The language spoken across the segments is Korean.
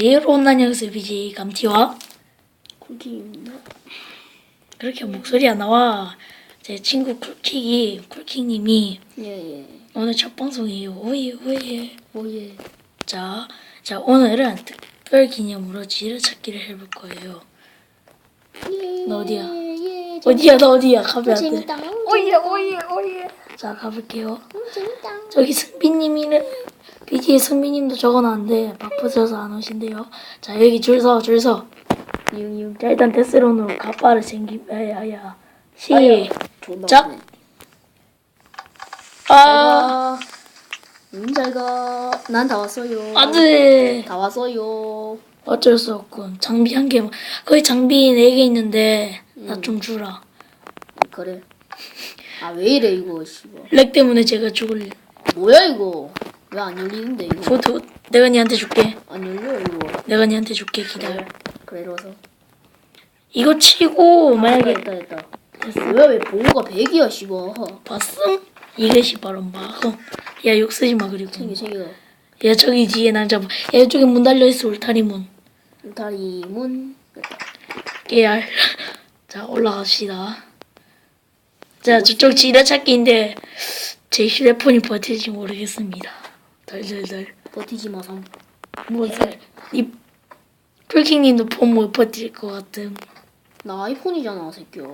리얼 온라인 연습 BJ 감티와 쿨킹입니다. 그렇게 목소리 안 나와. 제 친구 쿨킥이 쿨킥님이 예예. 오늘 첫 방송이에요. 오예 오예. 오예. 자, 자 오늘은 특별 기념으로 지뢰찾기를 해볼 거예요. 예. 너 어디야? 예. 어디야 너 어디야 가면 안 돼. 재밌다. 오예 오예 오예. 자 가볼게요. 음, 재밌다. 저기 승빈님이는 BJ 승빈님도 적어놨는데 바쁘셔서 안 오신대요. 자 여기 줄 서 줄 서. 이응 자 일단 데스론으로 가빠를 챙기. 야야야. 시. 존나. 짝. 웃기네. 아 음, 잘 가. 난 다 왔어요. 안돼. 다 왔어요. 어쩔 수 없군. 장비 한 개. 거의 장비 네 개 있는데 나 좀 주라. 그래. 아 왜 이래 이거 씨발. 렉 때문에 제가 죽을. 뭐야 이거? 왜 안 열리는데 이거? 푸드 내가 니한테 줄게. 안 열려 이거. 내가 니한테 줄게 기다려. 그래 이러서. 이거 치고 만약에 됐다 됐다. 뭐야 왜 보호가 100이야 씨발. 봤음? 이것이 바로 마검. 야욕 쓰지 마 그리고. 챙겨 챙겨. 야 저기 뒤에 날 잡아. 야 이쪽에 문 달려 있어 울타리 문. 다리 문. 됐다. 깨알. 자 올라갑시다. 자 저쪽 지뢰찾기인데 제 휴대폰이 버틸지 모르겠습니다. 덜덜덜. 버티지 마삼. 뭐지? 이 풀킹님도 폰 못 버틸 것 같음. 나 아이폰이잖아 새끼야.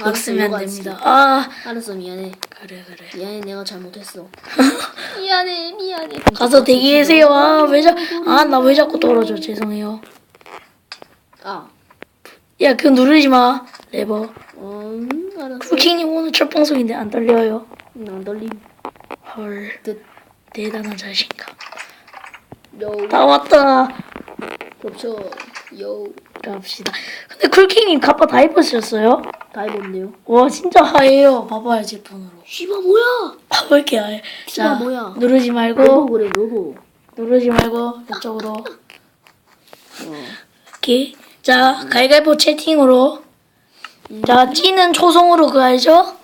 욕안안 됩니다. 아 알았어 미안해. 그래 그래. 미안해 내가 잘못했어. 미안해 미안해. 가서 대기하세요. 아왜 자? 아나 왜 자꾸 떨어져? 죄송해요. 아. 야 그거 누르지 마. 레버. 음 알았어. 풀킹님 오늘 첫 방송인데 안 떨려요. 난 떨림. 헐 뜻. 대단한 자신감. 요. 다 왔다. 겹쳐. 요. 갑시다. 근데 쿨킹님 갑바 다 입으셨어요? 다 입었네요. 와 진짜 하얘요. 봐봐요 제 폰으로. 씨발 뭐야? 아, 왜 이렇게 하얘? 씨발 뭐야? 누르지 로고 말고 그래 로고. 누르지 말고 이쪽으로. 어. 이렇게. 자 가위가위보 채팅으로. 자 찌는 초성으로 그거 알죠?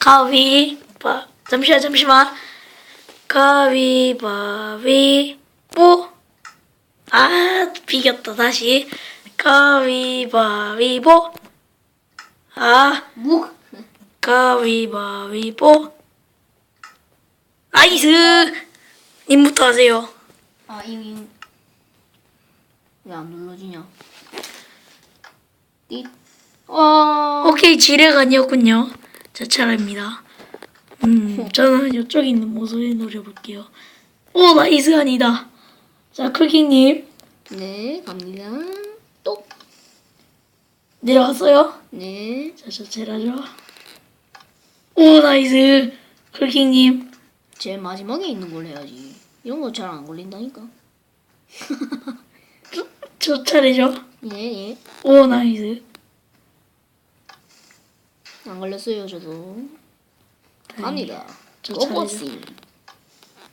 가위바 잠시만 잠시만. 가위바위보. 아 비겼다 다시. 가위바위보. 아 묵. 가위바위보. 나이스. 님부터 하세요. 아 잉잉. 왜안 눌러지냐? 띠. 어. 오케이 지뢰가 아니었군요. 제 차례입니다. 음 저는 이쪽에 있는 모서리 노려볼게요. 오 나이스 아니다. 자 크킹님 네 갑니다. 똑. 내려왔어요? 네. 자 저 제라죠. 오 나이스 크킹님 제일 마지막에 있는 걸 해야지. 이런 거 잘 안 걸린다니까. 저 차례죠. 예, 예. 오 나이스 안 걸렸어요, 저도. 갑니다. 저 꼬꼬씨.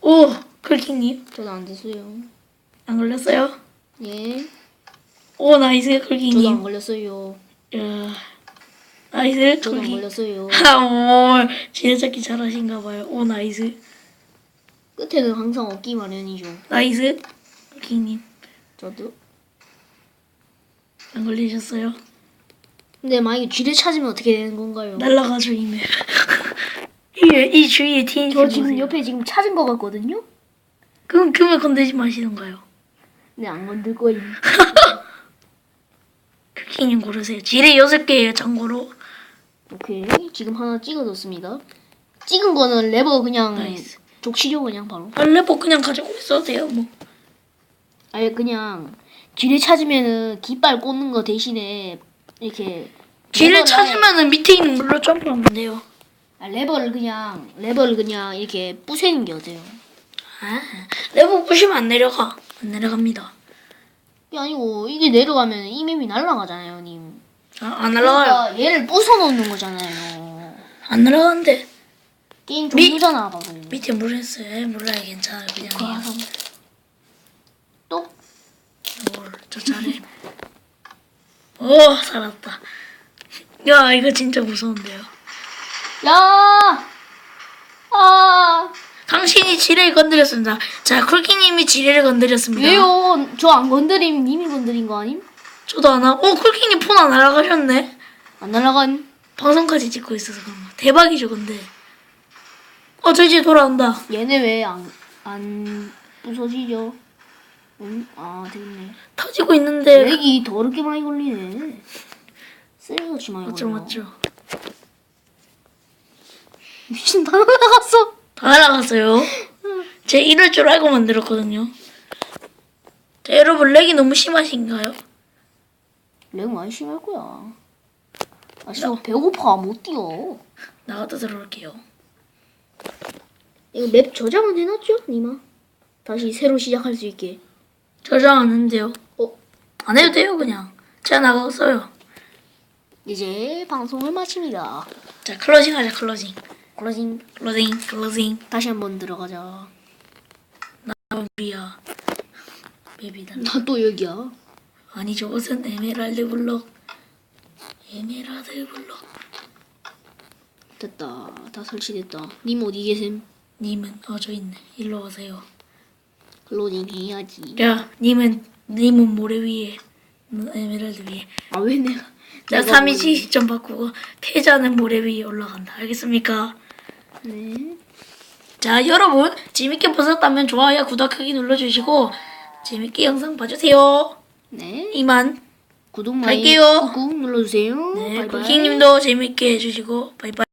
오 크킹님 저도 안 됐어요. 안 걸렸어요? 예. 오 나이스 저도 안. 걸렸어요. 야 나이스 저도 안. 걸렸어요. 아, 오, 지뢰찾기 잘하신가 봐요. 오, 나이스. 끝에는 항상 얻기 마련이죠. 나이스. 킹님, 저도. 안 걸리셨어요? 근데 만약에 쥐를 찾으면 어떻게 되는 건가요? 날라가죠, 이메. 이, 이 주위에 TNT. 저 지금 옆에 지금 찾은 거 같거든요? 그럼 그만 건들지 마시던가요. 근데 안 건들 거임. 킹님 고르세요. 지뢰 여섯 개예요, 참고로. 오케이. 지금 하나 찍어뒀습니다. 찍은 거는 레버 그냥 나이스. 족치죠 그냥 바로. 알레버 그냥 가지고 있어도 돼요, 뭐. 아예 그냥 쥐를 찾으면은 깃발 꽂는 거 대신에 이렇게 레버를 찾으면은 밑에 있는 물로 점프하면 돼요. 아, 레버를 그냥 레버를 그냥 이렇게 부수는 게 어때요? 아, 레버 부시면 안 내려가. 안 내려갑니다. 이게 아니고 이게 내려가면 이 맵이 날아가잖아요, 님. 아, 안 날아가요. 그러니까 얘를 부숴 놓는 거잖아요. 안 날아가는데. 게임 미- 종류잖아, 바로. 밑에 물 했어요. 에이, 몰라요, 괜찮아요. 그냥 해요. 또 뭘, 저 잘해. 오, 살았다. 야, 이거 진짜 무서운데요. 야! 아! 당신이 지뢰를 건드렸습니다. 자, 쿨키님이 지뢰를 건드렸습니다. 왜요? 저 안 건드림 님이 건드린 거 아님? 저도 안 하고. 어, 쿨키님 폰 안 날아가셨네. 안 날아간. 방송까지 찍고 있어서 그런 거. 대박이죠, 근데. 어, 저 이제 돌아온다. 얘네 왜 안 안 부서지죠? 응? 아 됐네. 터지고 있는데. 렉이 더럽게 많이 걸리네. 쓰레기같이 많이 맞죠, 걸려. 맞죠. 미친 다 날아갔어. 다 날아갔어요. 제 이럴 줄 알고 만들었거든요. 자, 여러분, 렉이 너무 심하신가요? 렉 많이 심할 거야. 아 진짜 배고파 못 뛰어. 나갔다 들어올게요. 이거 맵 저장은 해놨죠, 니마? 다시 새로 시작할 수 있게. 저장 안 했는데요. 어? 안 해도 돼요, 그냥. 제가 나갔어요. 이제 방송을 마칩니다. 자, 클로징 하자, 클로징. 클로징. 클로징, 클로징. 다시 한번 들어가자. 우리야. 베비다. 나 또 여기야. 아니, 저것은 에메랄드 블록. 에메랄드 블록. 됐다. 다 설치됐다. 님 어디 계셈? 님은, 어, 저 있네. 일로 오세요. 클로징 해야지. 야, 님은, 님은 모래 위에. 음, 에메랄드 위에. 아 왜 내가? 자, 내가 3인칭 시점 바꾸고, 패자는 모래 위에 올라간다. 알겠습니까? 네. 자, 여러분, 재밌게 보셨다면 좋아요, 구독하기 눌러주시고, 재밌게 영상 봐주세요. 네. 이만. 구독 많이 갈게요. 꾹꾹 눌러주세요. 네, 바이바이. 쿠킹님도 재밌게 해주시고, 바이바이.